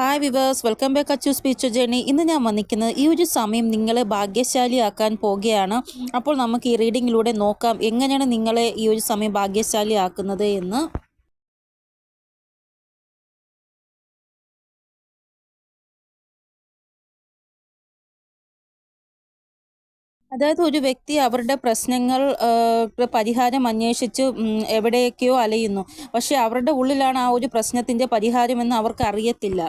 Hi viewers welcome back Achu speech journey ഇന്ന് ഞാൻ വന്നിരിക്കുന്നത് ഈ ഒരു സമയം നിങ്ങളെ ഭാഗ്യശാലിയാക്കാൻ പോകുകയാണ് അപ്പോൾ നമുക്ക് ഈ റീഡിങ്ങിലൂടെ നോക്കാം എങ്ങനെയാണ് നിങ്ങളെ ഈ ഒരു സമയം ഭാഗ്യശാലിയാക്കുന്നത് എന്ന്. അതായത് ഒരു വ്യക്തി അവരുടെ പ്രശ്നങ്ങൾ പരിഹാരം അന്വേഷിച്ച് എവിടെയൊക്കെയോ അലയുന്നു. പക്ഷെ അവരുടെ ഉള്ളിലാണ് ആ ഒരു പ്രശ്നത്തിന്റെ പരിഹാരമെന്ന് അവർക്ക് അറിയത്തില്ല.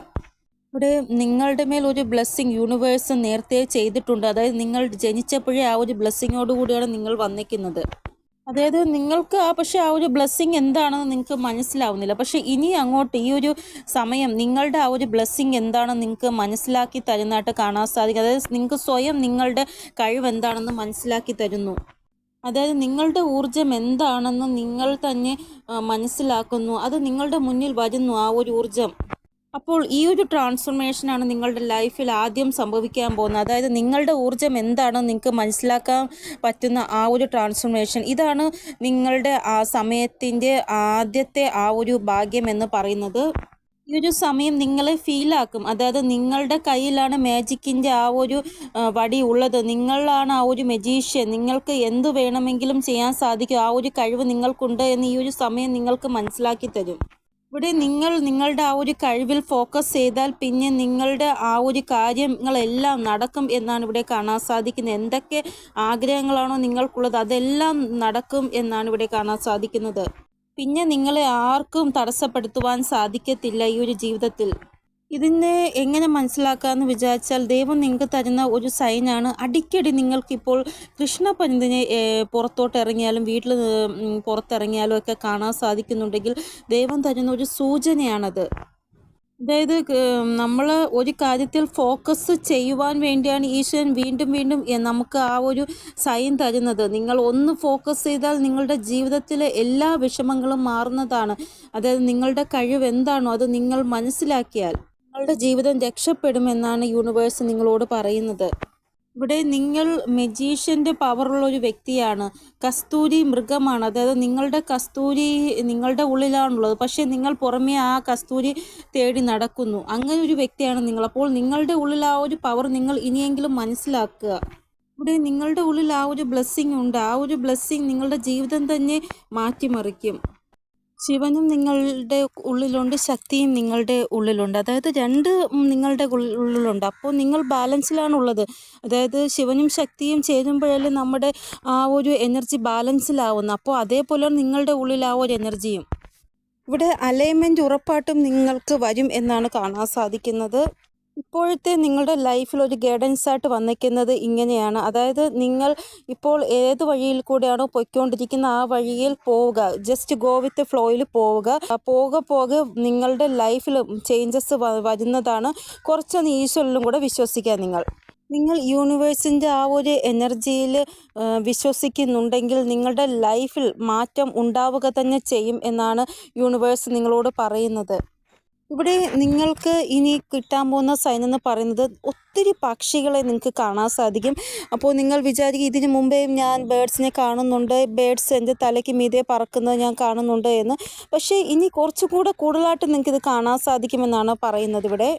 ഇവിടെ നിങ്ങളുടെ മേൽ ഒരു ബ്ലെസ്സിങ് യൂണിവേഴ്സ് നേരത്തെ ചെയ്തിട്ടുണ്ട്. അതായത് നിങ്ങൾ ജനിച്ചപ്പോഴേ ആ ഒരു ബ്ലെസ്സിങ്ങോട് കൂടിയാണ് നിങ്ങൾ വന്നിക്കുന്നത് അതായത് നിങ്ങൾക്ക് ആ പക്ഷെ ആ ഒരു ബ്ലെസ്സിങ് എന്താണെന്ന് നിങ്ങൾക്ക് മനസ്സിലാവുന്നില്ല. പക്ഷെ ഇനി അങ്ങോട്ട് ഈ ഒരു സമയം നിങ്ങളുടെ ആ ഒരു ബ്ലെസ്സിങ് എന്താണെന്ന് നിങ്ങൾക്ക് മനസ്സിലാക്കി തരുന്നതായിട്ട് കാണാൻ സാധിക്കും. അതായത് നിങ്ങൾക്ക് സ്വയം നിങ്ങളുടെ കഴിവ് എന്താണെന്ന് മനസ്സിലാക്കി തരുന്നു. അതായത് നിങ്ങളുടെ ഊർജം എന്താണെന്ന് നിങ്ങൾ തന്നെ മനസ്സിലാക്കുന്നു. അത് നിങ്ങളുടെ മുന്നിൽ വരുന്നു ആ ഒരു ഊർജം അപ്പോൾ ഈ ഒരു ട്രാൻസ്ഫോർമേഷനാണ് നിങ്ങളുടെ ലൈഫിൽ ആദ്യം സംഭവിക്കാൻ പോകുന്നത്. അതായത് നിങ്ങളുടെ ഊർജം എന്താണെന്ന് നിങ്ങൾക്ക് മനസ്സിലാക്കാൻ പറ്റുന്ന ആ ഒരു ട്രാൻസ്ഫോർമേഷൻ ഇതാണ് നിങ്ങളുടെ ആ സമയത്തിന്റെ ആദ്യത്തെ ആ ഒരു ഭാഗ്യം എന്ന് പറയുന്നത്. ഈ ഒരു സമയം നിങ്ങളെ ഫീലാക്കും അതായത് നിങ്ങളുടെ കയ്യിലാണ് മാജിക്കിന്റെ ആ ഒരു വടി ഉള്ളത്. നിങ്ങളാണ് ആ ഒരു മെജീഷ്യൻ നിങ്ങൾക്ക് എന്ത് വേണമെങ്കിലും ചെയ്യാൻ സാധിക്കും. ആ ഒരു കഴിവ് നിങ്ങൾക്കുണ്ട് എന്ന് ഈ ഒരു സമയം നിങ്ങൾക്ക് മനസ്സിലാക്കി തരും. ഇവിടെ നിങ്ങൾ നിങ്ങളുടെ ആ ഒരു കഴിവിൽ ഫോക്കസ് ചെയ്താൽ പിന്നെ നിങ്ങളുടെ ആ ഒരു കാര്യങ്ങളെല്ലാം നടക്കും എന്നാണ് ഇവിടെ കാണാൻ സാധിക്കുന്നത്. എന്തൊക്കെ ആഗ്രഹങ്ങളാണോ നിങ്ങൾക്കുള്ളത് അതെല്ലാം നടക്കും എന്നാണ് ഇവിടെ കാണാൻ സാധിക്കുന്നത്. പിന്നെ നിങ്ങളെ ആർക്കും തടസ്സപ്പെടുത്തുവാൻ സാധിക്കത്തില്ല ഈ ഒരു ജീവിതത്തിൽ. ഇതിനെ എങ്ങനെ മനസ്സിലാക്കാമെന്ന് വിചാരിച്ചാൽ ദൈവം നിങ്ങൾക്ക് തരുന്ന ഒരു സൈനാണ്. അടിക്കടി നിങ്ങൾക്കിപ്പോൾ കൃഷ്ണപരിന്തിനെ പുറത്തോട്ട് ഇറങ്ങിയാലും വീട്ടിൽ പുറത്തിറങ്ങിയാലും ഒക്കെ കാണാൻ സാധിക്കുന്നുണ്ടെങ്കിൽ ദൈവം തരുന്ന ഒരു സൂചനയാണത്. അതായത് നമ്മൾ ഒരു കാര്യത്തിൽ ഫോക്കസ് ചെയ്യുവാൻ വേണ്ടിയാണ് ഈശ്വരൻ വീണ്ടും വീണ്ടും നമുക്ക് ആ ഒരു സൈൻ തരുന്നത്. നിങ്ങൾ ഒന്ന് ഫോക്കസ് ചെയ്താൽ നിങ്ങളുടെ ജീവിതത്തിലെ എല്ലാ വിഷമങ്ങളും മാറുന്നതാണ്. അതായത് നിങ്ങളുടെ കഴിവ് എന്താണോ അത് നിങ്ങൾ മനസ്സിലാക്കിയാൽ. നിങ്ങളുടെ ജീവിതം രക്ഷപ്പെടുമെന്നാണ് യൂണിവേഴ്സ് നിങ്ങളോട് പറയുന്നത്. ഇവിടെ നിങ്ങൾ മെജീഷ്യന്റെ പവറുള്ള ഒരു വ്യക്തിയാണ്. കസ്തൂരി മൃഗമാണ്. അതായത് നിങ്ങളുടെ കസ്തൂരി നിങ്ങളുടെ ഉള്ളിലാണുള്ളത്. പക്ഷേ നിങ്ങൾ പുറമേ ആ കസ്തൂരി തേടി നടക്കുന്നു. അങ്ങനെ ഒരു വ്യക്തിയാണ് നിങ്ങൾ. അപ്പോൾ നിങ്ങളുടെ ഉള്ളിൽ ആ ഒരു പവർ നിങ്ങൾ ഇനിയെങ്കിലും മനസ്സിലാക്കുക. ഇവിടെ നിങ്ങളുടെ ഉള്ളിൽ ആ ഒരു ബ്ലെസ്സിങ് ഉണ്ട്. ആ ഒരു ബ്ലെസ്സിങ് നിങ്ങളുടെ ജീവിതം തന്നെ മാറ്റിമറിക്കും. ശിവനും നിങ്ങളുടെ ഉള്ളിലുണ്ട് ശക്തിയും നിങ്ങളുടെ ഉള്ളിലുണ്ട്. അതായത് രണ്ട് നിങ്ങളുടെ ഉള്ളിലുണ്ട്. അപ്പോൾ നിങ്ങൾ ബാലൻസിലാണുള്ളത്. അതായത് ശിവനും ശക്തിയും ചേരുമ്പോഴല്ലേ നമ്മുടെ ആ ഒരു എനർജി ബാലൻസിലാവുന്നത്. അപ്പോൾ അതേപോലെ നിങ്ങളുടെ ഉള്ളിൽ ആ ഒരു എനർജിയും. ഇവിടെ അലൈൻമെന്റ് ഉറപ്പായിട്ടും നിങ്ങൾക്ക് വരും എന്നാണ് കാണാൻ സാധിക്കുന്നത്. ഇപ്പോഴത്തെ നിങ്ങളുടെ ലൈഫിൽ ഒരു ഗൈഡൻസ് ആയിട്ട് വന്നിരിക്കുന്നത് ഇങ്ങനെയാണ്. അതായത് നിങ്ങൾ ഇപ്പോൾ ഏത് വഴിയിൽ കൂടെയാണോ പൊയ്ക്കൊണ്ടിരിക്കുന്ന ആ വഴിയിൽ പോവുക. ജസ്റ്റ് ഗോ വിത്ത് ഫ്ലോയിൽ പോവുക. പോക പോക നിങ്ങളുടെ ലൈഫിൽ ചേഞ്ചസ് വരുന്നതാണ്. കുറച്ചൊന്ന് ഈശ്വരനും കൂടെ വിശ്വസിക്കുക നിങ്ങൾ. നിങ്ങൾ യൂണിവേഴ്സിന്റെ ആ ഒരു എനർജിയിൽ വിശ്വസിക്കുന്നുണ്ടെങ്കിൽ നിങ്ങളുടെ ലൈഫിൽ മാറ്റം ഉണ്ടാവുക തന്നെ ചെയ്യും എന്നാണ് യൂണിവേഴ്സ് നിങ്ങളോട് പറയുന്നത്. ഇവിടെ നിങ്ങൾക്ക് ഇനി കിട്ടാൻ പോകുന്ന സൈൻ എന്ന് പറയുന്നത് ഒത്തിരി പക്ഷികളെ നിങ്ങൾക്ക് കാണാൻ സാധിക്കും. അപ്പോൾ നിങ്ങൾ വിചാരിക്കും ഇതിനു മുമ്പേ ഞാൻ ബേഡ്സിനെ കാണുന്നുണ്ട് ബേഡ്സ് എന്റെ തലയ്ക്ക് മീതെ പറക്കുന്നത് ഞാൻ കാണുന്നുണ്ട് എന്ന്. പക്ഷേ ഇനി കുറച്ചും കൂടെ കൂടുതലായിട്ട് നിങ്ങൾക്ക് ഇത് കാണാൻ സാധിക്കുമെന്നാണ് പറയുന്നത് ഇവിടെ.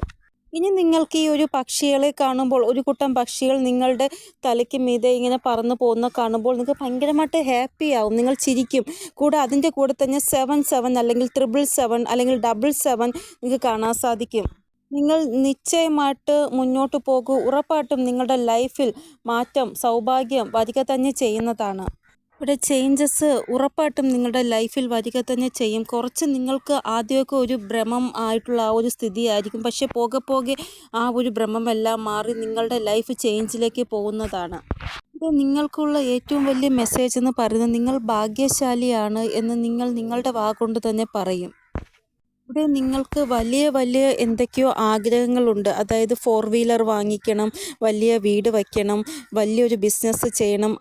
ഇനി നിങ്ങൾക്ക് ഈ ഒരു പക്ഷികളെ കാണുമ്പോൾ ഒരു കൂട്ടം പക്ഷികൾ നിങ്ങളുടെ തലയ്ക്ക് മീതെ ഇങ്ങനെ പറന്നു പോകുന്ന കാണുമ്പോൾ നിങ്ങൾക്ക് ഭയങ്കരമായിട്ട് ഹാപ്പി ആവും. നിങ്ങൾ ചിരിക്കും. കൂടെ അതിന്റെ കൂടെ തന്നെ സെവൻ സെവൻ അല്ലെങ്കിൽ ത്രിബിൾ സെവൻ അല്ലെങ്കിൽ ഡബിൾ സെവൻ നിങ്ങൾക്ക് കാണാൻ സാധിക്കും. നിങ്ങൾ നിശ്ചയമായിട്ട് മുന്നോട്ട് പോകൂ. ഉറപ്പായിട്ടും നിങ്ങളുടെ ലൈഫിൽ മാറ്റം സൗഭാഗ്യം വരിക തന്നെ ചെയ്യുന്നതാണ്. ഇവിടെ ചേഞ്ചസ് ഉറപ്പായിട്ടും നിങ്ങളുടെ ലൈഫിൽ വരിക തന്നെ ചെയ്യും. കുറച്ച് നിങ്ങൾക്ക് ആദ്യമൊക്കെ ഒരു ഭ്രമം ആയിട്ടുള്ള ആ ഒരു സ്ഥിതിയായിരിക്കും. പക്ഷെ പോകെ പോകെ ആ ഒരു ഭ്രമമെല്ലാം മാറി നിങ്ങളുടെ ലൈഫ് ചേഞ്ചിലേക്ക് പോകുന്നതാണ്. ഇത് നിങ്ങൾക്കുള്ള ഏറ്റവും വലിയ മെസ്സേജ് എന്ന് പറയുന്നത് നിങ്ങൾ ഭാഗ്യശാലിയാണ് എന്ന് നിങ്ങൾ നിങ്ങളുടെ വാക്കൊണ്ട് തന്നെ പറയും. ഇവിടെ നിങ്ങൾക്ക് വലിയ വലിയ എന്തൊക്കെയോ ആഗ്രഹങ്ങളുണ്ട്. അതായത് ഫോർ വീലർ വാങ്ങിക്കണം വലിയ വീട് വയ്ക്കണം വലിയൊരു ബിസിനസ് ചെയ്യണം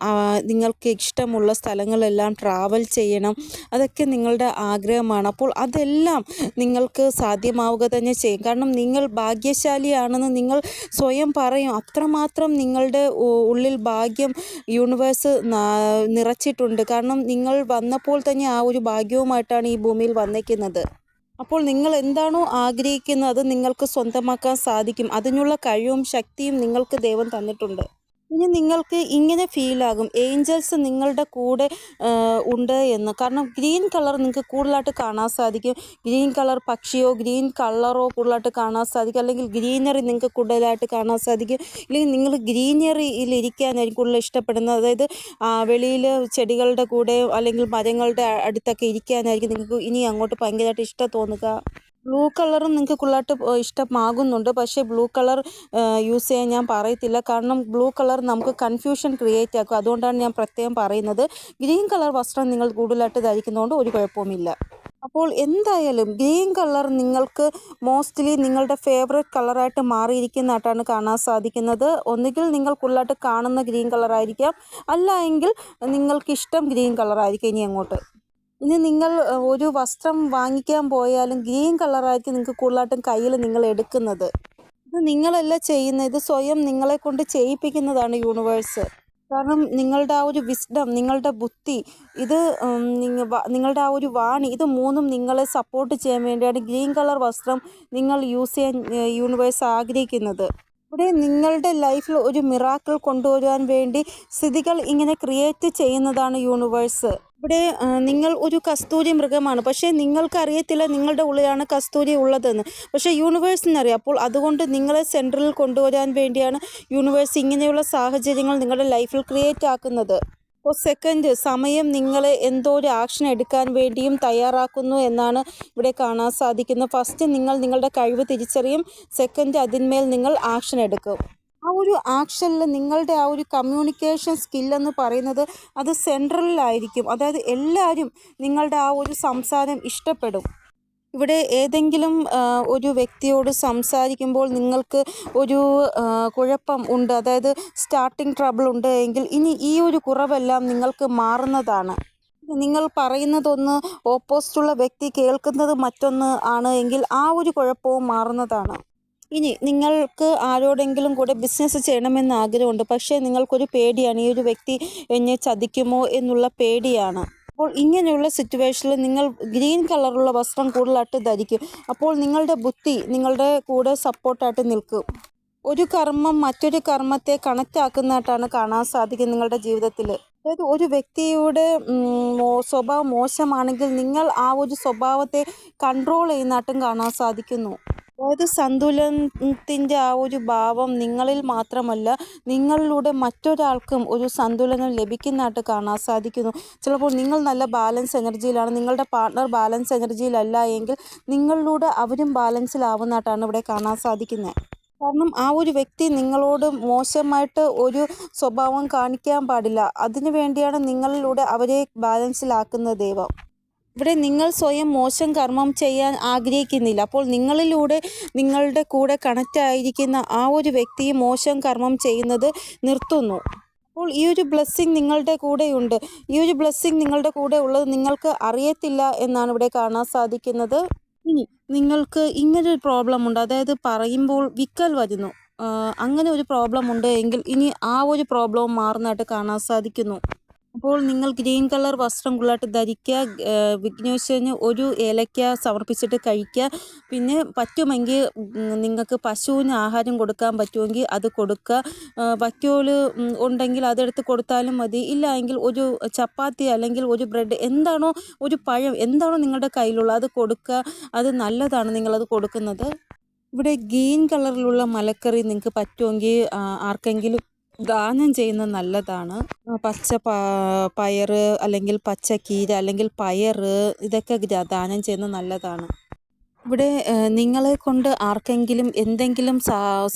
നിങ്ങൾക്ക് ഇഷ്ടമുള്ള സ്ഥലങ്ങളെല്ലാം ട്രാവൽ ചെയ്യണം. അതൊക്കെ നിങ്ങളുടെ ആഗ്രഹമാണ്. അപ്പോൾ അതെല്ലാം നിങ്ങൾക്ക് സാധ്യമാവുക തന്നെ ചെയ്യും. കാരണം നിങ്ങൾ ഭാഗ്യശാലിയാണെന്ന് നിങ്ങൾ സ്വയം പറയും. അത്രമാത്രം നിങ്ങളുടെ ഉള്ളിൽ ഭാഗ്യം യൂണിവേഴ്സ് നിറച്ചിട്ടുണ്ട്. കാരണം നിങ്ങൾ വന്നപ്പോൾ തന്നെ ആ ഒരു ഭാഗ്യവുമായിട്ടാണ് ഈ ഭൂമിയിൽ വന്നേക്കുന്നത്. അപ്പോൾ നിങ്ങൾ എന്താണോ ആഗ്രഹിക്കുന്നത് അത് നിങ്ങൾക്ക് സ്വന്തമാക്കാൻ സാധിക്കും. അതിനുള്ള കഴിവും ശക്തിയും നിങ്ങൾക്ക് ദൈവം തന്നിട്ടുണ്ട്. ഇനി നിങ്ങൾക്ക് ഇങ്ങനെ ഫീലാകും ഏഞ്ചൽസ് നിങ്ങളുടെ കൂടെ ഉണ്ട് എന്ന്. കാരണം ഗ്രീൻ കളർ നിങ്ങൾക്ക് കൂടുതലായിട്ട് കാണാൻ സാധിക്കും. ഗ്രീൻ കളർ പക്ഷിയോ ഗ്രീൻ കളറോ കൂടുതലായിട്ട് കാണാൻ സാധിക്കും. അല്ലെങ്കിൽ ഗ്രീനറി നിങ്ങൾക്ക് കൂടുതലായിട്ട് കാണാൻ സാധിക്കും. അല്ലെങ്കിൽ നിങ്ങൾ ഗ്രീനറിയിൽ ഇരിക്കാനായിരിക്കും കൂടുതൽ ഇഷ്ടപ്പെടുന്നത്. അതായത് വെളിയിൽ ചെടികളുടെ കൂടെ അല്ലെങ്കിൽ മരങ്ങളുടെ അടുത്തൊക്കെ ഇരിക്കാനായിരിക്കും നിങ്ങൾക്ക് ഇനി അങ്ങോട്ട് ഭയങ്കരമായിട്ട് ഇഷ്ടം തോന്നുക. ബ്ലൂ കളറും നിങ്ങൾക്ക് കൂടുതലായിട്ട് ഇഷ്ടമാകുന്നുണ്ട്. പക്ഷേ ബ്ലൂ കളർ യൂസ് ചെയ്യാൻ ഞാൻ പറയത്തില്ല. കാരണം ബ്ലൂ കളർ നമുക്ക് കൺഫ്യൂഷൻ ക്രിയേറ്റ് ആക്കും. അതുകൊണ്ടാണ് ഞാൻ പ്രത്യേകം പറയുന്നത്. ഗ്രീൻ കളർ വസ്ത്രം നിങ്ങൾ കൂടുതലായിട്ട് ധരിക്കുന്നതുകൊണ്ട് ഒരു കുഴപ്പവുമില്ല. അപ്പോൾ എന്തായാലും ഗ്രീൻ കളർ നിങ്ങൾക്ക് മോസ്റ്റ്ലി നിങ്ങളുടെ ഫേവറേറ്റ് കളറായിട്ട് മാറിയിരിക്കുന്നതായിട്ടാണ് കാണാൻ സാധിക്കുന്നത്. ഒന്നുകിൽ നിങ്ങൾ കൂടുതലായിട്ട് കാണുന്ന ഗ്രീൻ കളറായിരിക്കാം. അല്ല എങ്കിൽ നിങ്ങൾക്ക് ഇഷ്ടം ഗ്രീൻ കളറായിരിക്കും ഇനി അങ്ങോട്ട്. ഇനി നിങ്ങൾ ഒരു വസ്ത്രം വാങ്ങിക്കാൻ പോയാലും ഗ്രീൻ കളറായിരിക്കും നിങ്ങൾക്ക് കൂടുതലായിട്ടും കയ്യിൽ നിങ്ങൾ എടുക്കുന്നത്. ഇത് നിങ്ങളല്ല ചെയ്യുന്നത്? ഇത് സ്വയം നിങ്ങളെ കൊണ്ട് ചെയ്യിപ്പിക്കുന്നതാണ് യൂണിവേഴ്സ് കാരണം നിങ്ങളുടെ ആ ഒരു വിസ്ഡം നിങ്ങളുടെ ബുദ്ധി ഇത് നിങ്ങളുടെ ആ ഒരു വാണി ഇത് മൂന്നും നിങ്ങളെ സപ്പോർട്ട് ചെയ്യാൻ വേണ്ടിയാണ് ഗ്രീൻ കളർ വസ്ത്രം നിങ്ങൾ യൂസ് ചെയ്യാൻ യൂണിവേഴ്സ് ആഗ്രഹിക്കുന്നത്. ഇവിടെ നിങ്ങളുടെ ലൈഫിൽ ഒരു മിറാക്കിൾ കൊണ്ടുവരുവാൻ വേണ്ടി സ്ഥിതികൾ ഇങ്ങനെ ക്രിയേറ്റ് ചെയ്യുന്നതാണ് യൂണിവേഴ്സ് ഇവിടെ നിങ്ങൾ ഒരു കസ്തൂരി മൃഗമാണ്. പക്ഷേ നിങ്ങൾക്ക് അറിയത്തില്ല നിങ്ങളുടെ ഉള്ളിലാണ് കസ്തൂരി ഉള്ളതെന്ന്. പക്ഷേ യൂണിവേഴ്സിന് അറിയാം അപ്പോൾ അതുകൊണ്ട് നിങ്ങളെ സെൻട്രലിൽ കൊണ്ടുവരാൻ വേണ്ടിയാണ് യൂണിവേഴ്സ് ഇങ്ങനെയുള്ള സാഹചര്യങ്ങൾ നിങ്ങളുടെ ലൈഫിൽ ക്രിയേറ്റ് ആക്കുന്നത്. അപ്പോൾ സെക്കൻഡ് സമയം നിങ്ങളെ എന്തോ ഒരു ആക്ഷൻ എടുക്കാൻ വേണ്ടിയും തയ്യാറാക്കുന്നു എന്നാണ് ഇവിടെ കാണാൻ സാധിക്കുന്നത്. ഫസ്റ്റ് നിങ്ങൾ നിങ്ങളുടെ കഴിവ് തിരിച്ചറിയും സെക്കൻഡ് അതിന്മേൽ നിങ്ങൾ ആക്ഷൻ എടുക്കും. ആ ഒരു ആക്ഷനിൽ നിങ്ങളുടെ ആ ഒരു കമ്മ്യൂണിക്കേഷൻ സ്കില്ലെന്ന് പറയുന്നത് അത് സെൻട്രലിലായിരിക്കും അതായത് എല്ലാവരും നിങ്ങളുടെ ആ ഒരു സംസാരം ഇഷ്ടപ്പെടും. ഇവിടെ ഏതെങ്കിലും ഒരു വ്യക്തിയോട് സംസാരിക്കുമ്പോൾ നിങ്ങൾക്ക് ഒരു കുഴപ്പം ഉണ്ട് അതായത് സ്റ്റാർട്ടിങ് ട്രബിൾ ഉണ്ട് എങ്കിൽ ഇനി ഈ ഒരു കുറവെല്ലാം നിങ്ങൾക്ക് മാറുന്നതാണ്. നിങ്ങൾ പറയുന്നതൊന്ന് ഓപ്പോസിറ്റുള്ള വ്യക്തി കേൾക്കുന്നത് മറ്റൊന്ന് ആണ് എങ്കിൽ ആ ഒരു കുഴപ്പവും മാറുന്നതാണ്. ഇനി നിങ്ങൾക്ക് ആരോടെങ്കിലും കൂടെ ബിസിനസ് ചെയ്യണമെന്ന് ആഗ്രഹമുണ്ട് പക്ഷേ നിങ്ങൾക്കൊരു പേടിയാണ് ഈ ഒരു വ്യക്തി എന്നെ ചതിക്കുമോ എന്നുള്ള പേടിയാണ്. അപ്പോൾ ഇങ്ങനെയുള്ള സിറ്റുവേഷനിൽ നിങ്ങൾ ഗ്രീൻ കളറുള്ള വസ്ത്രം കൂടുതലായിട്ട് ധരിക്കും. അപ്പോൾ നിങ്ങളുടെ ബുദ്ധി നിങ്ങളുടെ കൂടെ സപ്പോർട്ടായിട്ട് നിൽക്കും. ഒരു കർമ്മം മറ്റൊരു കർമ്മത്തെ കണക്റ്റ് ആക്കുന്നതായിട്ടാണ് കാണാൻ സാധിക്കുന്നത് നിങ്ങളുടെ ജീവിതത്തിൽ അതായത് ഒരു വ്യക്തിയുടെ സ്വഭാവം മോശമാണെങ്കിൽ നിങ്ങൾ ആ ഒരു സ്വഭാവത്തെ കൺട്രോൾ ചെയ്യുന്നതായിട്ടും കാണാൻ സാധിക്കുന്നു. അതായത് സന്തുലനത്തിന്റെ ആ ഒരു ഭാവം നിങ്ങളിൽ മാത്രമല്ല നിങ്ങളിലൂടെ മറ്റൊരാൾക്കും ഒരു സന്തുലനം ലഭിക്കുന്നതായിട്ട് കാണാൻ സാധിക്കുന്നു. ചിലപ്പോൾ നിങ്ങൾ നല്ല ബാലൻസ് എനർജിയിലാണ് നിങ്ങളുടെ പാർട്ണർ ബാലൻസ് എനർജിയിലല്ല എങ്കിൽ നിങ്ങളിലൂടെ അവരും ബാലൻസിലാവുന്നതായിട്ടാണ് ഇവിടെ കാണാൻ സാധിക്കുന്നത്. കാരണം ആ ഒരു വ്യക്തി നിങ്ങളോട് മോശമായിട്ട് ഒരു സ്വഭാവം കാണിക്കാൻ പാടില്ല. അതിനു വേണ്ടിയാണ് നിങ്ങളിലൂടെ അവരെ ബാലൻസിലാക്കുന്ന ദൈവം. ഇവിടെ നിങ്ങൾ സ്വയം മോശം കർമ്മം ചെയ്യാൻ ആഗ്രഹിക്കുന്നില്ല. അപ്പോൾ നിങ്ങളിലൂടെ നിങ്ങളുടെ കൂടെ കണക്റ്റ് ആയിരിക്കുന്ന ആ ഒരു വ്യക്തി മോശം കർമ്മം ചെയ്യുന്നത് നിർത്തുന്നു. അപ്പോൾ ഈ ഒരു ബ്ലെസ്സിങ് നിങ്ങളുടെ കൂടെയുണ്ട്. ഈ ഒരു ബ്ലെസ്സിങ് നിങ്ങളുടെ കൂടെ ഉള്ളത് നിങ്ങൾക്ക് അറിയത്തില്ല എന്നാണ് ഇവിടെ കാണാൻ സാധിക്കുന്നത്. ഇനി നിങ്ങൾക്ക് ഇങ്ങനെ ഒരു പ്രോബ്ലം ഉണ്ട്. അതായത് പറയുമ്പോൾ വിക്കൽ വരുന്നു. അങ്ങനെ ഒരു പ്രോബ്ലം ഉണ്ട് എങ്കിൽ ഇനി ആ ഒരു പ്രോബ്ലം മാറുന്നതായിട്ട് കാണാൻ സാധിക്കുന്നു. അപ്പോൾ നിങ്ങൾ ഗ്രീൻ കളർ വസ്ത്രം കൂടുതലായിട്ട് ധരിക്കുക വിഘ്നേശ്വരന് ഒരു ഏലക്ക സമർപ്പിച്ചിട്ട് കഴിക്കുക. പിന്നെ പറ്റുമെങ്കിൽ നിങ്ങൾക്ക് പശുവിന് ആഹാരം കൊടുക്കാൻ പറ്റുമെങ്കിൽ അത് കൊടുക്കുക. ആ, ഉണ്ടെങ്കിൽ അതെടുത്ത് കൊടുത്താലും മതി. ഇല്ല എങ്കിൽ ഒരു ചപ്പാത്തി അല്ലെങ്കിൽ ഒരു ബ്രെഡ് എന്താണോ ഒരു പഴം എന്താണോ നിങ്ങളുടെ കയ്യിലുള്ളത് അത് കൊടുക്കുക. അത് നല്ലതാണ് നിങ്ങളത് കൊടുക്കുന്നത്. ഇവിടെ ഗ്രീൻ കളറിലുള്ള മലക്കറി നിങ്ങൾക്ക് പറ്റുമെങ്കിൽ ആർക്കെങ്കിലും ദാനം ചെയ്യുന്നത് നല്ലതാണ്. പച്ച പ പയറ് അല്ലെങ്കിൽ പച്ച കീര അല്ലെങ്കിൽ പയറ് ഇതൊക്കെ ദാനം ചെയ്യുന്നത് നല്ലതാണ്. ഇവിടെ നിങ്ങളെ കൊണ്ട് ആർക്കെങ്കിലും എന്തെങ്കിലും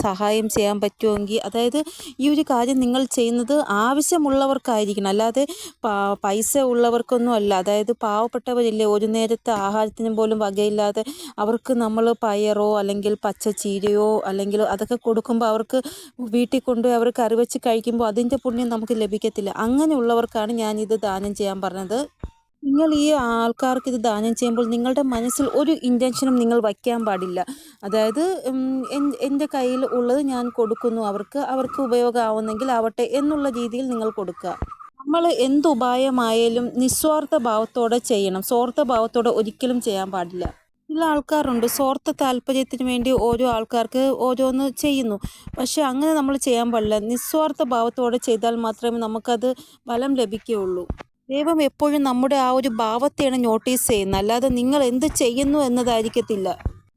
സഹായം ചെയ്യാൻ പറ്റുമെങ്കിൽ അതായത് ഈ ഒരു കാര്യം നിങ്ങൾ ചെയ്യുന്നത് ആവശ്യമുള്ളവർക്കായിരിക്കണം. അല്ലാതെ പൈസ ഉള്ളവർക്കൊന്നും അല്ല. അതായത് പാവപ്പെട്ടവരില്ലേ ഒരു നേരത്തെ ആഹാരത്തിന് പോലും വകയില്ലാതെ അവർക്ക് നമ്മൾ പയറോ അല്ലെങ്കിൽ പച്ച ചീരയോ അല്ലെങ്കിൽ അതൊക്കെ കൊടുക്കുമ്പോൾ അവർക്ക് വീട്ടിൽ കൊണ്ടുപോയി അവർ കറി വെച്ച് കഴിക്കുമ്പോൾ അതിന്റെ പുണ്യം നമുക്ക് ലഭിക്കത്തില്ല. അങ്ങനെയുള്ളവർക്കാണ് ഞാനിത് ദാനം ചെയ്യാൻ പറഞ്ഞത്. നിങ്ങൾ ഈ ആൾക്കാർക്ക് ഇത് ദാനം ചെയ്യുമ്പോൾ നിങ്ങളുടെ മനസ്സിൽ ഒരു ഇന്റൻഷനും നിങ്ങൾ വയ്ക്കാൻ പാടില്ല. അതായത് എന്റെ കയ്യിൽ ഉള്ളത് ഞാൻ കൊടുക്കുന്നു. അവർക്ക് അവർക്ക് ഉപയോഗമാവുന്നെങ്കിൽ ആവട്ടെ എന്നുള്ള രീതിയിൽ നിങ്ങൾ കൊടുക്കുക. നമ്മൾ എന്തുപായമായാലും നിസ്വാർത്ഥ ഭാവത്തോടെ ചെയ്യണം. സ്വാർത്ഥ ഭാവത്തോടെ ഒരിക്കലും ചെയ്യാൻ പാടില്ല. ചില ആൾക്കാരുണ്ട്. സ്വാർത്ഥ താല്പര്യത്തിന് വേണ്ടി ഓരോ ആൾക്കാർക്ക് ഓരോന്ന് ചെയ്യുന്നു. പക്ഷെ അങ്ങനെ നമ്മൾ ചെയ്യാൻ പാടില്ല. നിസ്വാർത്ഥ ഭാവത്തോടെ ചെയ്താൽ മാത്രമേ നമുക്കത് ഫലം ലഭിക്കുകയുള്ളൂ. ദൈവം എപ്പോഴും നമ്മുടെ ആ ഒരു ഭാവത്തെയാണ് നോട്ടീസ് ചെയ്യുന്നത്. അല്ലാതെ നിങ്ങൾ എന്ത് ചെയ്യുന്നു എന്നതായിരിക്കത്തില്ല.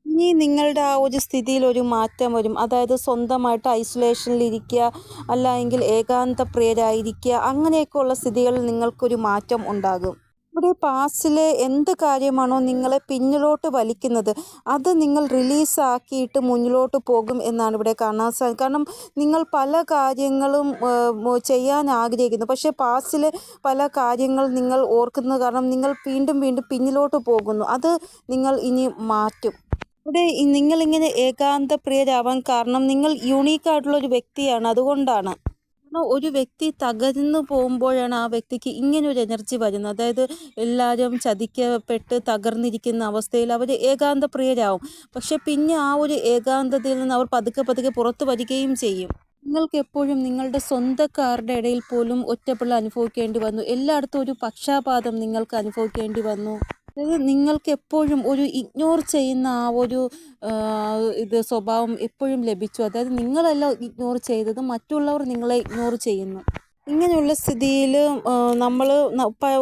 ഇനി നിങ്ങളുടെ ആ ഒരു സ്ഥിതിയിൽ ഒരു മാറ്റം വരും. അതായത് സ്വന്തമായിട്ട് ഐസൊലേഷനിൽ ഇരിക്കുക അല്ല എങ്കിൽ ഏകാന്ത പ്രിയരായിരിക്കുക അങ്ങനെയൊക്കെയുള്ള സ്ഥിതികളിൽ നിങ്ങൾക്കൊരു മാറ്റം ഉണ്ടാകും. ഇവിടെ പാസ്റ്റിലെ എന്ത് കാര്യമാണോ നിങ്ങളെ പിന്നിലോട്ട് വലിക്കുന്നത് അത് നിങ്ങൾ റിലീസാക്കിയിട്ട് മുന്നിലോട്ട് പോകും എന്നാണ് ഇവിടെ കാണാൻ സാധിക്കും കാരണം നിങ്ങൾ പല കാര്യങ്ങളും ചെയ്യാൻ ആഗ്രഹിക്കുന്നു. പക്ഷേ പാസ്റ്റിലെ പല കാര്യങ്ങൾ നിങ്ങൾ ഓർക്കുന്നത് കാരണം നിങ്ങൾ വീണ്ടും വീണ്ടും പിന്നിലോട്ട് പോകുന്നു. അത് നിങ്ങൾ ഇനി മാറ്റും. ഇവിടെ നിങ്ങളിങ്ങനെ ഏകാന്തപ്രിയരാവാൻ കാരണം നിങ്ങൾ യുണീക്കായിട്ടുള്ള ഒരു വ്യക്തിയാണ്. അതുകൊണ്ടാണ്. കാരണം ഒരു വ്യക്തി തകർന്നു പോകുമ്പോഴാണ് ആ വ്യക്തിക്ക് ഇങ്ങനെ ഒരു എനർജി വരുന്നത്. അതായത് എല്ലാവരും ചതിക്കപ്പെട്ട് തകർന്നിരിക്കുന്ന അവസ്ഥയിൽ അവർ ഏകാന്ത പ്രിയരാകും പക്ഷെ പിന്നെ ആ ഒരു ഏകാന്തതയിൽ നിന്ന് അവർ പതുക്കെ പതുക്കെ പുറത്തു വരികയും ചെയ്യും. നിങ്ങൾക്ക് എപ്പോഴും നിങ്ങളുടെ സ്വന്തക്കാരുടെ ഇടയിൽ പോലും ഒറ്റപ്പെടൽ അനുഭവിക്കേണ്ടി വന്നു. എല്ലായിടത്തും ഒരു പക്ഷാപാതം നിങ്ങൾക്ക് അനുഭവിക്കേണ്ടി വന്നു. അതായത് നിങ്ങൾക്ക് എപ്പോഴും ഒരു ഇഗ്നോർ ചെയ്യുന്ന ആ ഒരു ഇത് സ്വഭാവം എപ്പോഴും ലഭിച്ചു. അതായത് നിങ്ങളല്ല ഇഗ്നോർ ചെയ്തത് മറ്റുള്ളവർ നിങ്ങളെ ഇഗ്നോർ ചെയ്യുന്നു. ഇങ്ങനെയുള്ള സ്ഥിതിയിൽ നമ്മൾ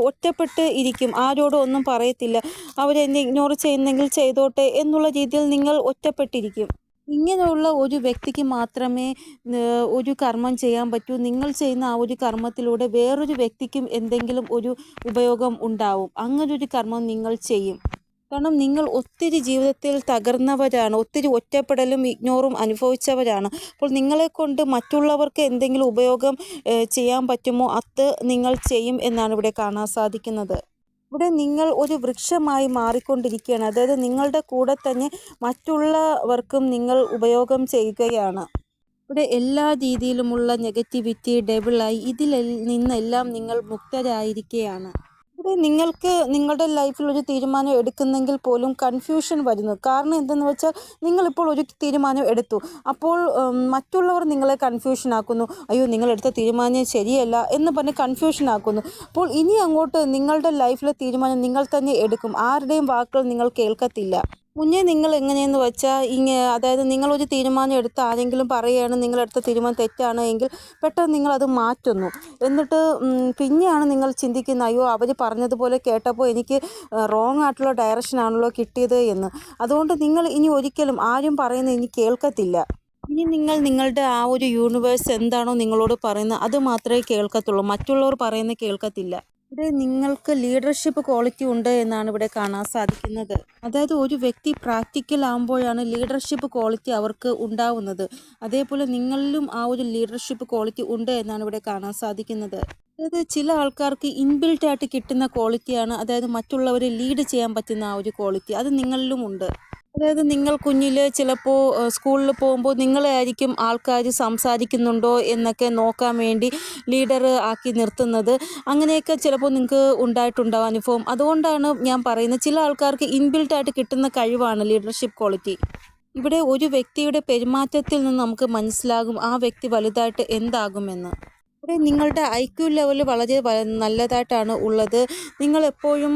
ഒറ്റപ്പെട്ട് ഇരിക്കും. ആരോടും ഒന്നും പറയത്തില്ല. അവരെന്നെ ഇഗ്നോർ ചെയ്യുന്നെങ്കിൽ ചെയ്തോട്ടെ എന്നുള്ള രീതിയിൽ നിങ്ങൾ ഒറ്റപ്പെട്ടിരിക്കും. ഇങ്ങനെയുള്ള ഒരു വ്യക്തിക്ക് മാത്രമേ ഒരു കർമ്മം ചെയ്യാൻ പറ്റൂ. നിങ്ങൾ ചെയ്യുന്ന ആ ഒരു കർമ്മത്തിലൂടെ വേറൊരു വ്യക്തിക്കും എന്തെങ്കിലും ഒരു ഉപയോഗം ഉണ്ടാവും. അങ്ങനൊരു കർമ്മം നിങ്ങൾ ചെയ്യും. കാരണം നിങ്ങൾ ഒത്തിരി ജീവിതത്തിൽ തകർന്നവരാണ് ഒത്തിരി ഒറ്റപ്പെടലും ഇഗ്നോറും അനുഭവിച്ചവരാണ്. അപ്പോൾ നിങ്ങളെ കൊണ്ട് മറ്റുള്ളവർക്ക് എന്തെങ്കിലും ഉപയോഗം ചെയ്യാൻ പറ്റുമോ? അത് നിങ്ങൾ ചെയ്യും എന്നാണ് ഇവിടെ കാണാൻ സാധിക്കുന്നത്. ഇവിടെ നിങ്ങൾ ഒരു വൃക്ഷമായി മാറിക്കൊണ്ടിരിക്കുകയാണ്. അതായത് നിങ്ങളുടെ കൂടെ തന്നെ മറ്റുള്ളവർക്കും നിങ്ങൾ ഉപയോഗം ചെയ്യുകയാണ്. ഇവിടെ എല്ലാ രീതിയിലുമുള്ള നെഗറ്റിവിറ്റി ഡെബിളായി ഇതിൽ നിന്നെല്ലാം നിങ്ങൾ മുക്തരായിരിക്കുകയാണ്. ഇവിടെ നിങ്ങൾക്ക് നിങ്ങളുടെ ലൈഫിൽ ഒരു തീരുമാനം എടുക്കുന്നെങ്കിൽ പോലും കൺഫ്യൂഷൻ വരുന്നു. കാരണം എന്തെന്ന് വെച്ചാൽ നിങ്ങളിപ്പോൾ ഒരു തീരുമാനം എടുത്തു. അപ്പോൾ മറ്റുള്ളവർ നിങ്ങളെ കൺഫ്യൂഷൻ ആക്കുന്നു. അയ്യോ നിങ്ങൾ എടുത്ത തീരുമാനം ശരിയല്ല എന്ന് പറഞ്ഞ് കൺഫ്യൂഷൻ ആക്കുന്നു. അപ്പോൾ ഇനി അങ്ങോട്ട് നിങ്ങളുടെ ലൈഫിലെ തീരുമാനം നിങ്ങൾ തന്നെ എടുക്കും. ആരുടെയും വാക്കുകൾ നിങ്ങൾ കേൾക്കത്തില്ല. മുന്നേ നിങ്ങൾ എങ്ങനെയെന്ന് വെച്ചാൽ ഇങ്ങ അതായത് നിങ്ങളൊരു തീരുമാനം എടുത്ത് ആരെങ്കിലും പറയുകയാണ് നിങ്ങളെടുത്ത തീരുമാനം തെറ്റാണ് എങ്കിൽ പെട്ടെന്ന് നിങ്ങളത് മാറ്റുന്നു. എന്നിട്ട് പിന്നെയാണ് നിങ്ങൾ ചിന്തിക്കുന്നത് അയ്യോ അവർ പറഞ്ഞതുപോലെ കേട്ടപ്പോൾ എനിക്ക് റോങ് ആയിട്ടുള്ള ഡയറക്ഷനാണല്ലോ കിട്ടിയത് എന്ന്. അതുകൊണ്ട് നിങ്ങൾ ഇനി ഒരിക്കലും ആരും പറയുന്നത് ഇനി കേൾക്കത്തില്ല. ഇനി നിങ്ങൾ നിങ്ങളുടെ ആ ഒരു യൂണിവേഴ്സ് എന്താണോ നിങ്ങളോട് പറയുന്നത് അത് മാത്രമേ കേൾക്കത്തുള്ളൂ. മറ്റുള്ളവർ പറയുന്നത് കേൾക്കത്തില്ല. ഇവിടെ നിങ്ങൾക്ക് ലീഡർഷിപ്പ് ക്വാളിറ്റി ഉണ്ട് എന്നാണ് ഇവിടെ കാണാൻ സാധിക്കുന്നത്. അതായത് ഒരു വ്യക്തി പ്രാക്ടിക്കൽ ആകുമ്പോഴാണ് ലീഡർഷിപ്പ് ക്വാളിറ്റി അവർക്ക് ഉണ്ടാവുന്നത്. അതേപോലെ നിങ്ങളിലും ആ ഒരു ലീഡർഷിപ്പ് ക്വാളിറ്റി ഉണ്ട് എന്നാണ് ഇവിടെ കാണാൻ സാധിക്കുന്നത്. അതായത് ചില ആൾക്കാർക്ക് ഇൻബിൽറ്റ് ആയിട്ട് കിട്ടുന്ന ക്വാളിറ്റിയാണ് അതായത് മറ്റുള്ളവരെ ലീഡ് ചെയ്യാൻ പറ്റുന്ന ആ ഒരു ക്വാളിറ്റി അത് നിങ്ങളിലും ഉണ്ട്. അതായത് നിങ്ങൾ കുഞ്ഞിൽ ചിലപ്പോൾ സ്കൂളിൽ പോകുമ്പോൾ നിങ്ങളായിരിക്കും ആൾക്കാർ സംസാരിക്കുന്നുണ്ടോ എന്നൊക്കെ നോക്കാൻ വേണ്ടി ലീഡർ ആക്കി നിർത്തുന്നത്. അങ്ങനെയൊക്കെ ചിലപ്പോൾ നിങ്ങൾക്ക് ഉണ്ടായിട്ടുണ്ടാവും അനുഭവം. അതുകൊണ്ടാണ് ഞാൻ പറയുന്നത് ചില ആൾക്കാർക്ക് ഇൻബിൽറ്റ് ആയിട്ട് കിട്ടുന്ന കഴിവാണ് ലീഡർഷിപ്പ് ക്വാളിറ്റി ഇവിടെ ഒരു വ്യക്തിയുടെ പെരുമാറ്റത്തിൽ നിന്ന് നമുക്ക് മനസ്സിലാകും ആ വ്യക്തി വലുതായിട്ട് എന്താകുമെന്ന്. ഇവിടെ നിങ്ങളുടെ ഐ ക്യു ലെവൽ വളരെ നല്ലതായിട്ടാണ് ഉള്ളത്. നിങ്ങൾ എപ്പോഴും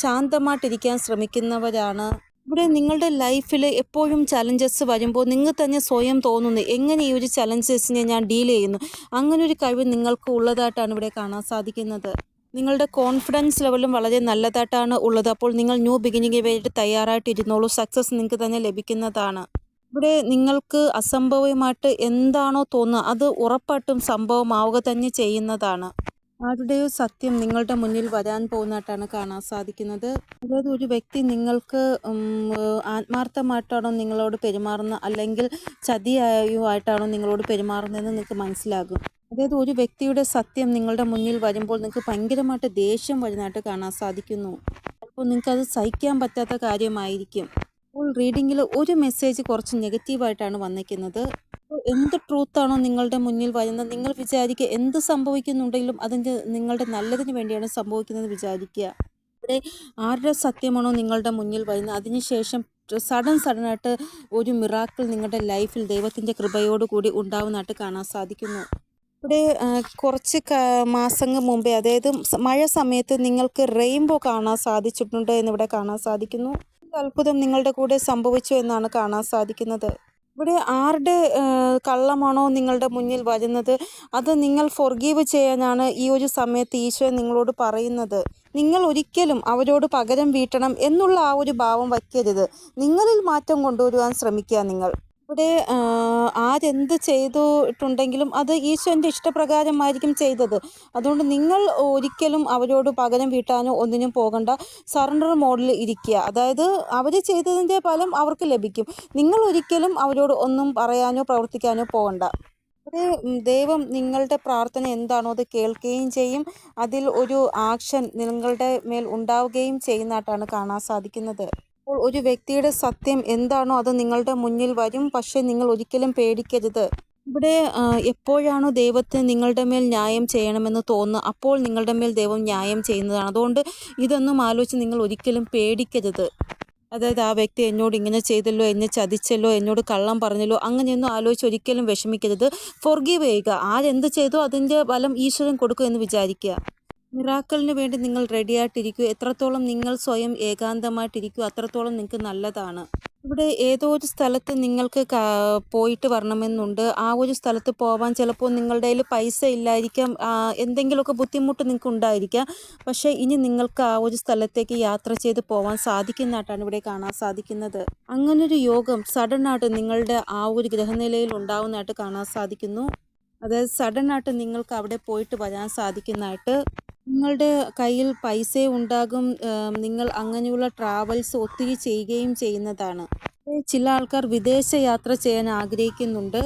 ശാന്തമായിട്ടിരിക്കാൻ ശ്രമിക്കുന്നവരാണ്. ഇവിടെ നിങ്ങളുടെ ലൈഫിൽ എപ്പോഴും ചലഞ്ചസ് വരുമ്പോൾ നിങ്ങൾ തന്നെ സ്വയം തോന്നുന്നു എങ്ങനെ ഈ ഒരു ചലഞ്ചസിനെ ഞാൻ ഡീൽ ചെയ്യുന്നു. അങ്ങനെ ഒരു കഴിവ് നിങ്ങൾക്ക് ഉള്ളതായിട്ടാണ് ഇവിടെ കാണാൻ സാധിക്കുന്നത്. നിങ്ങളുടെ കോൺഫിഡൻസ് ലെവലും വളരെ നല്ലതായിട്ടാണ് ഉള്ളത്. അപ്പോൾ നിങ്ങൾ ന്യൂ ബിഗിനിങ്ങിന് വേണ്ടി തയ്യാറായിട്ടിരുന്നോളൂ. സക്സസ് നിങ്ങൾക്ക് തന്നെ ലഭിക്കുന്നതാണ്. ഇവിടെ നിങ്ങൾക്ക് അസംഭവമായിട്ട് എന്താണോ തോന്നുക അത് ഉറപ്പായിട്ടും സംഭവമാവുക തന്നെ ചെയ്യുന്നതാണ്. ആരുടെയോ സത്യം നിങ്ങളുടെ മുന്നിൽ വരാൻ പോകുന്നതായിട്ടാണ് കാണാൻ സാധിക്കുന്നത്. അതായത് ഒരു വ്യക്തി നിങ്ങൾക്ക് ആത്മാർത്ഥമായിട്ടാണോ നിങ്ങളോട് പെരുമാറുന്ന അല്ലെങ്കിൽ ചതിയായുമായിട്ടാണോ നിങ്ങളോട് പെരുമാറുന്നതെന്ന് നിങ്ങൾക്ക് മനസ്സിലാകും. അതായത് ഒരു വ്യക്തിയുടെ സത്യം നിങ്ങളുടെ മുന്നിൽ വരുമ്പോൾ നിങ്ങൾക്ക് ഭയങ്കരമായിട്ട് ദേഷ്യം വരുന്നതായിട്ട് കാണാൻ സാധിക്കുന്നു. അപ്പോൾ നിങ്ങൾക്കത് സഹിക്കാൻ പറ്റാത്ത കാര്യമായിരിക്കും. അപ്പോൾ റീഡിങ്ങിൽ ഒരു മെസ്സേജ് കുറച്ച് നെഗറ്റീവായിട്ടാണ് വന്നിരിക്കുന്നത്. എന്ത് ട്രൂത്താണോ നിങ്ങളുടെ മുന്നിൽ വരുന്നത്? നിങ്ങൾ വിചാരിക്കുക എന്ത് സംഭവിക്കുന്നുണ്ടെങ്കിലും അതിന്റെ നിങ്ങളുടെ നല്ലതിന് വേണ്ടിയാണ് സംഭവിക്കുന്നത് വിചാരിക്കുക. ഇവിടെ ആരുടെ സത്യമാണോ നിങ്ങളുടെ മുന്നിൽ വരുന്നത്? അതിനുശേഷം സഡൻ സഡനായിട്ട് ഒരു മിറാക്കിൾ നിങ്ങളുടെ ലൈഫിൽ ദൈവത്തിന്റെ കൃപയോടുകൂടി ഉണ്ടാവുന്നതായിട്ട് കാണാൻ സാധിക്കുന്നു. ഇവിടെ കുറച്ച് മാസങ്ങൾ മുമ്പേ അതായത് മഴ സമയത്ത് നിങ്ങൾക്ക് റെയിൻബോ കാണാൻ സാധിച്ചിട്ടുണ്ട് എന്നിവിടെ കാണാൻ സാധിക്കുന്നു. അത്ഭുതം നിങ്ങളുടെ കൂടെ സംഭവിച്ചു എന്നാണ് കാണാൻ സാധിക്കുന്നത്. ഇവിടെ ആരുടെ കള്ളമാണോ നിങ്ങളുടെ മുന്നിൽ വരുന്നത്? അത് നിങ്ങൾ ഫൊർഗീവ് ചെയ്യാനാണ് ഈ ഒരു സമയത്ത് ഈശോ നിങ്ങളോട് പറയുന്നത്. നിങ്ങൾ ഒരിക്കലും അവരോട് പകരം വീട്ടണം എന്നുള്ള ആ ഒരു ഭാവം വയ്ക്കരുത്. നിങ്ങളിൽ മാറ്റം കൊണ്ടുവരുവാൻ ശ്രമിക്കുക നിങ്ങൾ. ഇവിടെ ആരെന്ത് ചെയ്തിട്ടുണ്ടെങ്കിലും അത് ഈശോന്റെ ഇഷ്ടപ്രകാരമായിരിക്കും ചെയ്തത്. അതുകൊണ്ട് നിങ്ങൾ ഒരിക്കലും അവരോട് പകരം വീട്ടാനോ ഒന്നിനും പോകണ്ട. സറണ്ടർ മോഡിൽ ഇരിക്കുക. അതായത് അവർ ചെയ്തതിന്റെ ഫലം അവർക്ക് ലഭിക്കും. നിങ്ങൾ ഒരിക്കലും അവരോട് ഒന്നും പറയാനോ പ്രവർത്തിക്കാനോ പോകണ്ട. ദൈവം നിങ്ങളുടെ പ്രാർത്ഥന എന്താണോ അത് കേൾക്കുകയും ചെയ്യും. അതിൽ ഒരു ആക്ഷൻ നിങ്ങളുടെ മേൽ ഉണ്ടാവുകയും ചെയ്യുന്നതായിട്ടാണ് കാണാൻ സാധിക്കുന്നത്. അപ്പോൾ ഒരു വ്യക്തിയുടെ സത്യം എന്താണോ അത് നിങ്ങളുടെ മുന്നിൽ വരും. പക്ഷേ നിങ്ങൾ ഒരിക്കലും പേടിക്കരുത്. ഇവിടെ എപ്പോഴാണോ ദൈവത്തിന് നിങ്ങളുടെ മേൽ ന്യായം ചെയ്യണമെന്ന് തോന്നുന്നു അപ്പോൾ നിങ്ങളുടെ മേൽ ദൈവം ന്യായം ചെയ്യുന്നതാണ്. അതുകൊണ്ട് ഇതൊന്നും ആലോചിച്ച് നിങ്ങൾ ഒരിക്കലും പേടിക്കരുത്. അതായത് ആ വ്യക്തി എന്നോട് ഇങ്ങനെ ചെയ്തല്ലോ എന്നെ ചതിച്ചല്ലോ എന്നോട് കള്ളം പറഞ്ഞല്ലോ അങ്ങനെയൊന്നും ആലോചിച്ച് ഒരിക്കലും വിഷമിക്കരുത്. ഫോർഗീവ് ചെയ്യുക. ആരെന്ത് ചെയ്തോ അതിന്റെ ഫലം ഈശ്വരൻ കൊടുക്കും എന്ന് വിചാരിക്കുക. മിറാക്കലിന് വേണ്ടി നിങ്ങൾ റെഡിയായിട്ടിരിക്കൂ. എത്രത്തോളം നിങ്ങൾ സ്വയം ഏകാന്തമായിട്ടിരിക്കൂ അത്രത്തോളം നിങ്ങൾക്ക് നല്ലതാണ്. ഇവിടെ ഏതോ ഒരു സ്ഥലത്ത് നിങ്ങൾക്ക് പോയിട്ട് വരണമെന്നുണ്ട്. ആ ഒരു സ്ഥലത്ത് പോവാൻ ചിലപ്പോൾ നിങ്ങളുടെ കയ്യിൽ പൈസ ഇല്ലായിരിക്കാം. എന്തെങ്കിലുമൊക്കെ ബുദ്ധിമുട്ട് നിങ്ങൾക്ക് ഉണ്ടായിരിക്കാം. പക്ഷേ ഇനി നിങ്ങൾക്ക് ആ ഒരു സ്ഥലത്തേക്ക് യാത്ര ചെയ്ത് പോവാൻ സാധിക്കുന്നതായിട്ടാണ് ഇവിടെ കാണാൻ സാധിക്കുന്നത്. അങ്ങനൊരു യോഗം സഡനായിട്ട് നിങ്ങളുടെ ആ ഒരു ഗ്രഹനിലയിൽ ഉണ്ടാവുന്നതായിട്ട് കാണാൻ സാധിക്കുന്നു. അതായത് സഡനായിട്ട് നിങ്ങൾക്ക് അവിടെ പോയിട്ട് വരാൻ സാധിക്കുന്നതായിട്ട് നിങ്ങളുടെ കയ്യിൽ പൈസ ഉണ്ടാകും നിങ്ങൾ അങ്ങനെയുള്ള ട്രാവൽസ് ഒത്തിരി ചെയ്യുകയും ചെയ്യുന്നതാണ്. ചില ആൾക്കാർ വിദേശ യാത്ര ചെയ്യാൻ ആഗ്രഹിക്കുന്നുണ്ട്.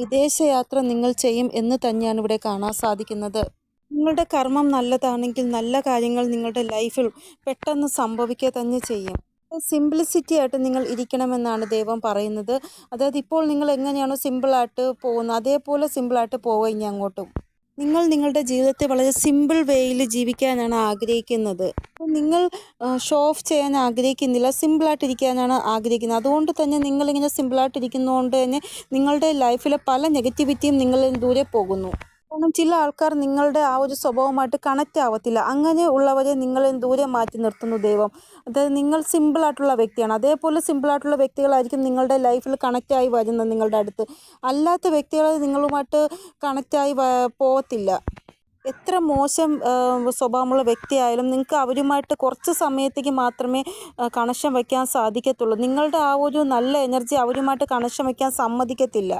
വിദേശ യാത്ര നിങ്ങൾ ചെയ്യും എന്ന് തന്നെയാണ് ഇവിടെ കാണാൻ സാധിക്കുന്നത്. നിങ്ങളുടെ കർമ്മം നല്ലതാണെങ്കിൽ നല്ല കാര്യങ്ങൾ നിങ്ങളുടെ ലൈഫിൽ പെട്ടെന്ന് സംഭവിക്കുക തന്നെ ചെയ്യും. സിംപ്ലിസിറ്റി ആയിട്ട് നിങ്ങൾ ഇരിക്കണമെന്നാണ് ദൈവം പറയുന്നത്. അതായത് ഇപ്പോൾ നിങ്ങൾ എങ്ങനെയാണോ സിമ്പിളായിട്ട് പോകുന്നത് അതേപോലെ സിമ്പിളായിട്ട് പോവുക ഇനി അങ്ങോട്ടും. നിങ്ങൾ നിങ്ങളുടെ ജീവിതത്തെ വളരെ സിമ്പിൾ വേയിൽ ജീവിക്കാനാണ് ആഗ്രഹിക്കുന്നത്. നിങ്ങൾ ഷോ ഓഫ് ചെയ്യാൻ ആഗ്രഹിക്കുന്നില്ല സിമ്പിളായിട്ടിരിക്കാനാണ് ആഗ്രഹിക്കുന്നത്. അതുകൊണ്ട് തന്നെ നിങ്ങളിങ്ങനെ സിമ്പിളായിട്ടിരിക്കുന്നതുകൊണ്ട് തന്നെ നിങ്ങളുടെ ലൈഫിലെ പല നെഗറ്റിവിറ്റിയും നിങ്ങളിൽ ദൂരെ പോകുന്നു. കാരണം ചില ആൾക്കാർ നിങ്ങളുടെ ആ ഒരു സ്വഭാവമായിട്ട് കണക്റ്റ് ആവത്തില്ല. അങ്ങനെ ഉള്ളവരെ നിങ്ങളെ ദൂരെ മാറ്റി നിർത്തുന്നു ദൈവം. അതായത് നിങ്ങൾ സിമ്പിളായിട്ടുള്ള വ്യക്തിയാണ്. അതേപോലെ സിമ്പിളായിട്ടുള്ള വ്യക്തികളായിരിക്കും നിങ്ങളുടെ ലൈഫിൽ കണക്റ്റായി വരുന്നത് നിങ്ങളുടെ അടുത്ത്. അല്ലാത്ത വ്യക്തികൾ നിങ്ങളുമായിട്ട് കണക്റ്റായി പോകത്തില്ല എത്ര മോശം സ്വഭാവമുള്ള വ്യക്തിയായാലും നിങ്ങൾക്ക് അവരുമായിട്ട് കുറച്ച് സമയത്തേക്ക് മാത്രമേ കണക്ഷൻ വയ്ക്കാൻ സാധിക്കത്തുള്ളൂ. നിങ്ങളുടെ ആ ഒരു നല്ല എനർജി അവരുമായിട്ട് കണക്ഷൻ വയ്ക്കാൻ സമ്മതിക്കത്തില്ല.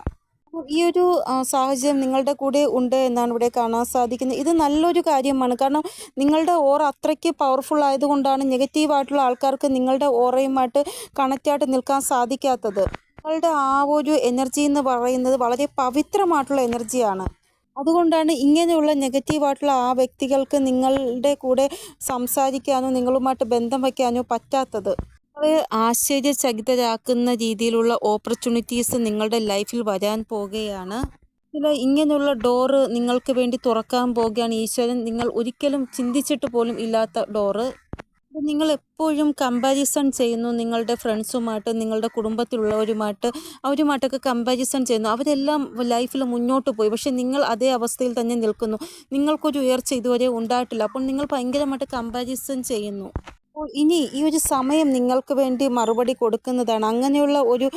ഈ ഒരു സാഹചര്യം നിങ്ങളുടെ കൂടെ ഉണ്ട് എന്നാണ് ഇവിടെ കാണാൻ സാധിക്കുന്നത്. ഇത് നല്ലൊരു കാര്യമാണ്. കാരണം നിങ്ങളുടെ ഓറ അത്രയ്ക്ക് പവർഫുൾ ആയതുകൊണ്ടാണ് നെഗറ്റീവായിട്ടുള്ള ആൾക്കാർക്ക് നിങ്ങളുടെ ഓറയുമായിട്ട് കണക്റ്റായിട്ട് നിൽക്കാൻ സാധിക്കാത്തത്. നിങ്ങളുടെ ആ ഒരു എനർജി എന്ന് പറയുന്നത് വളരെ പവിത്രമായിട്ടുള്ള എനർജിയാണ് അതുകൊണ്ടാണ് ഇങ്ങനെയുള്ള നെഗറ്റീവ് ആയിട്ടുള്ള ആ വ്യക്തികൾക്ക് നിങ്ങളുടെ കൂടെ സംസാരിക്കാനോ നിങ്ങളുമായിട്ട് ബന്ധം വയ്ക്കാനോ പറ്റാത്തത്. ആശ്ചര്യചകിതരാക്കുന്ന രീതിയിലുള്ള ഓപ്പർച്യൂണിറ്റീസ് നിങ്ങളുടെ ലൈഫിൽ വരാൻ പോകുകയാണ് ചില ഇങ്ങനെയുള്ള ഡോറ് നിങ്ങൾക്ക് വേണ്ടി തുറക്കാൻ പോകുകയാണ് ഈശ്വരൻ. നിങ്ങൾ ഒരിക്കലും ചിന്തിച്ചിട്ട് പോലും ഇല്ലാത്ത ഡോറ് നിങ്ങൾ എപ്പോഴും കമ്പാരിസൺ ചെയ്യുന്നു നിങ്ങളുടെ ഫ്രണ്ട്സുമായിട്ട് നിങ്ങളുടെ കുടുംബത്തിലുള്ളവരുമായിട്ട്. അവരുമായിട്ടൊക്കെ കമ്പാരിസൺ ചെയ്യുന്നു. അവരെല്ലാം ലൈഫിൽ മുന്നോട്ട് പോയി. പക്ഷേ നിങ്ങൾ അതേ അവസ്ഥയിൽ തന്നെ നിൽക്കുന്നു. നിങ്ങൾക്കൊരു ഉയർച്ച ഇതുവരെ ഉണ്ടായിട്ടില്ല. അപ്പോൾ നിങ്ങൾ ഭയങ്കരമായിട്ട് കമ്പാരിസൺ ചെയ്യുന്നു. അപ്പോൾ ഇനി ഈ ഒരു സമയം നിങ്ങൾക്ക് വേണ്ടി മറുപടി കൊടുക്കുന്നതാണ്. അങ്ങനെയുള്ള ഒരു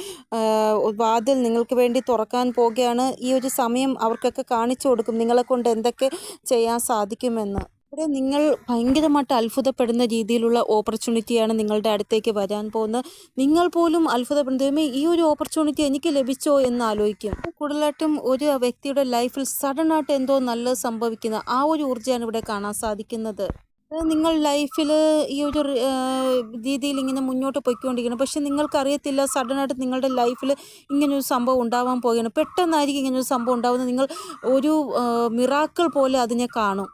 വാതിൽ നിങ്ങൾക്ക് വേണ്ടി തുറക്കാൻ പോകുകയാണ് ഈ ഒരു സമയം അവർക്കൊക്കെ കാണിച്ചു കൊടുക്കും നിങ്ങളെ കൊണ്ട് എന്തൊക്കെ ചെയ്യാൻ സാധിക്കുമെന്ന്. ഇവിടെ നിങ്ങൾ ഭയങ്കരമായിട്ട് അത്ഭുതപ്പെടുന്ന രീതിയിലുള്ള ഓപ്പർച്യൂണിറ്റിയാണ് നിങ്ങളുടെ അടുത്തേക്ക് വരാൻ പോകുന്നത്. നിങ്ങൾ പോലും അത്ഭുതപ്പെടുന്ന ഈ ഒരു ഓപ്പർച്യൂണിറ്റി എനിക്ക് ലഭിച്ചോ എന്ന് ആലോചിക്കും. കൂടുതലായിട്ടും ഒരു വ്യക്തിയുടെ ലൈഫിൽ സഡൻ ആയിട്ട് എന്തോ നല്ലത് സംഭവിക്കുന്ന ആ ഒരു ഊർജയാണ് ഇവിടെ കാണാൻ സാധിക്കുന്നത്. നിങ്ങൾ ലൈഫിൽ ഈ ഒരു രീതിയിൽ ഇങ്ങനെ മുന്നോട്ട് പോയിക്കൊണ്ടിരിക്കണം പക്ഷെ നിങ്ങൾക്കറിയത്തില്ല സഡനായിട്ട് നിങ്ങളുടെ ലൈഫിൽ ഇങ്ങനൊരു സംഭവം ഉണ്ടാവാൻ പോവുകയാണ്. പെട്ടെന്നായിരിക്കും ഇങ്ങനൊരു സംഭവം ഉണ്ടാവുന്നത്. നിങ്ങൾ ഒരു മിറാക്കിൾ പോലെ അതിനെ കാണും.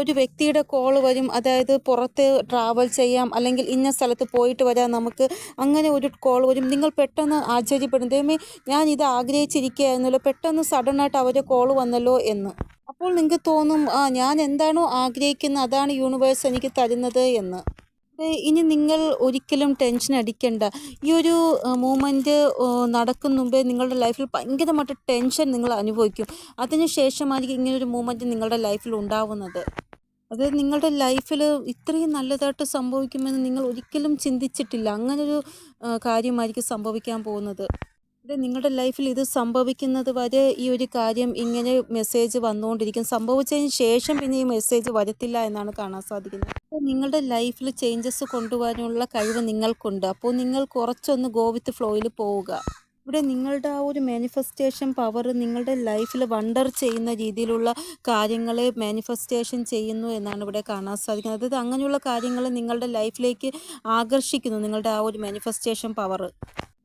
ഒരു വ്യക്തിയുടെ കോൾ വരും. അതായത് പുറത്ത് ട്രാവൽ ചെയ്യാം അല്ലെങ്കിൽ ഇന്ന സ്ഥലത്ത് പോയിട്ട് വരാം നമുക്ക് അങ്ങനെ ഒരു കോൾ വരും. നിങ്ങൾ പെട്ടെന്ന് ആശ്ചര്യപ്പെടും. ദൈവമേ ഞാൻ ഇത് ആഗ്രഹിച്ചിരിക്കുകയായിരുന്നല്ലോ. പെട്ടെന്ന് സഡനായിട്ട് അവരെ കോൾ വന്നല്ലോ എന്ന്. അപ്പോൾ നിങ്ങൾക്ക് തോന്നും ആ ഞാൻ എന്താണോ ആഗ്രഹിക്കുന്നത് അതാണ് യൂണിവേഴ്സ് എനിക്ക് തരുന്നത് എന്ന്. ഇനി നിങ്ങൾ ഒരിക്കലും ടെൻഷൻ അടിക്കേണ്ട. ഈ ഒരു മൂമെന്റ് നടക്കും മുമ്പേ നിങ്ങളുടെ ലൈഫിൽ ഭയങ്കരമായിട്ട് ടെൻഷൻ നിങ്ങൾ അനുഭവിക്കും. അതിന് ശേഷമായിരിക്കും ഇങ്ങനൊരു മൂമെന്റ് നിങ്ങളുടെ ലൈഫിൽ ഉണ്ടാവുന്നത്. അതായത് നിങ്ങളുടെ ലൈഫിൽ ഇത്രയും നല്ലതായിട്ട് സംഭവിക്കുമെന്ന് നിങ്ങൾ ഒരിക്കലും ചിന്തിച്ചിട്ടില്ല. അങ്ങനൊരു കാര്യമായിരിക്കും സംഭവിക്കാൻ പോകുന്നത്. നിങ്ങളുടെ ലൈഫിൽ ഇത് സംഭവിക്കുന്നത് വരെ ഈ ഒരു കാര്യം ഇങ്ങനെ മെസ്സേജ് വന്നുകൊണ്ടിരിക്കും സംഭവിച്ചതിന് ശേഷം പിന്നെ ഈ മെസ്സേജ് വരത്തില്ല എന്നാണ് കാണാൻ സാധിക്കുന്നത്. അപ്പോൾ നിങ്ങളുടെ ലൈഫിൽ ചേഞ്ചസ് കൊണ്ടുവരാനുള്ള കഴിവ് നിങ്ങൾക്കുണ്ട്. അപ്പോൾ നിങ്ങൾ കുറച്ചൊന്ന് ഗോവിത്ത് ഫ്ലോയിൽ പോവുക. ഇവിടെ നിങ്ങളുടെ ആ ഒരു മാനിഫെസ്റ്റേഷൻ പവർ നിങ്ങളുടെ ലൈഫിൽ വണ്ടർ ചെയ്യുന്ന രീതിയിലുള്ള കാര്യങ്ങളെ മാനിഫെസ്റ്റേഷൻ ചെയ്യുന്നു എന്നാണ് ഇവിടെ കാണാൻ സാധിക്കുന്നത്. അതായത് അങ്ങനെയുള്ള കാര്യങ്ങൾ നിങ്ങളുടെ ലൈഫിലേക്ക് ആകർഷിക്കുന്നു നിങ്ങളുടെ ആ ഒരു മാനിഫെസ്റ്റേഷൻ പവർ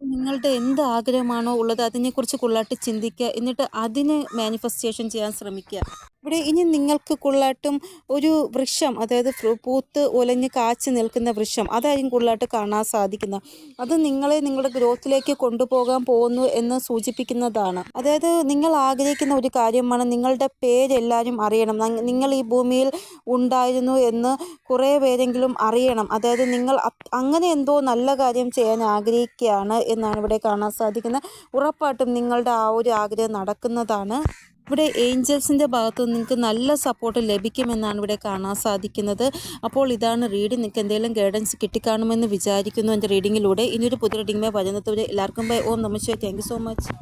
നിങ്ങളുടെ എന്ത് ആഗ്രഹമാണോ ഉള്ളത് അതിനെക്കുറിച്ച് കൂടുതലായിട്ട് ചിന്തിക്കുക. എന്നിട്ട് അതിനെ മാനിഫെസ്റ്റേഷൻ ചെയ്യാൻ ശ്രമിക്കുക. ഇവിടെ ഇനി നിങ്ങൾക്ക് കൂടുതലായിട്ടും ഒരു വൃക്ഷം അതായത് പൂത്ത് ഒലഞ്ഞ് കാച്ചു നിൽക്കുന്ന വൃക്ഷം അതായിരിക്കും കൂടുതലായിട്ട് കാണാൻ സാധിക്കുന്നത്. അത് നിങ്ങളെ നിങ്ങളുടെ ഗ്രോത്തിലേക്ക് കൊണ്ടുപോകാൻ പോകുന്നു എന്ന് സൂചിപ്പിക്കുന്നതാണ്. അതായത് നിങ്ങൾ ആഗ്രഹിക്കുന്ന ഒരു കാര്യമാണ്. നിങ്ങളുടെ പേരെല്ലാവരും അറിയണം. നിങ്ങൾ ഈ ഭൂമിയിൽ ഉണ്ടായിരുന്നു എന്ന് കുറേ പേരെങ്കിലും അറിയണം. അതായത് നിങ്ങൾ അങ്ങനെ എന്തോ നല്ല കാര്യം ചെയ്യാൻ ആഗ്രഹിക്കുകയാണ് എന്നാണ് ഇവിടെ കാണാൻ സാധിക്കുന്നത്. ഉറപ്പായിട്ടും നിങ്ങളുടെ ആ ഒരു ആഗ്രഹം നടക്കുന്നതാണ്. ഇവിടെ ഏഞ്ചൽസിന്റെ ഭാഗത്ത് നിങ്ങൾക്ക് നല്ല സപ്പോർട്ട് ലഭിക്കുമെന്നാണ് ഇവിടെ കാണാൻ സാധിക്കുന്നത്. അപ്പോൾ ഇതാണ് റീഡിംഗ് നിങ്ങൾക്ക് എന്തെങ്കിലും ഗൈഡൻസ് കിട്ടിക്കാണുമെന്ന് വിചാരിക്കുന്നു എന്റെ റീഡിങ്ങിലൂടെ ഇനിയൊരു പുതിയ റീഡിംഗ് വരുന്നത് എല്ലാവർക്കും ബൈ ഓം നമസ്തേ താങ്ക് സോ മച്ച്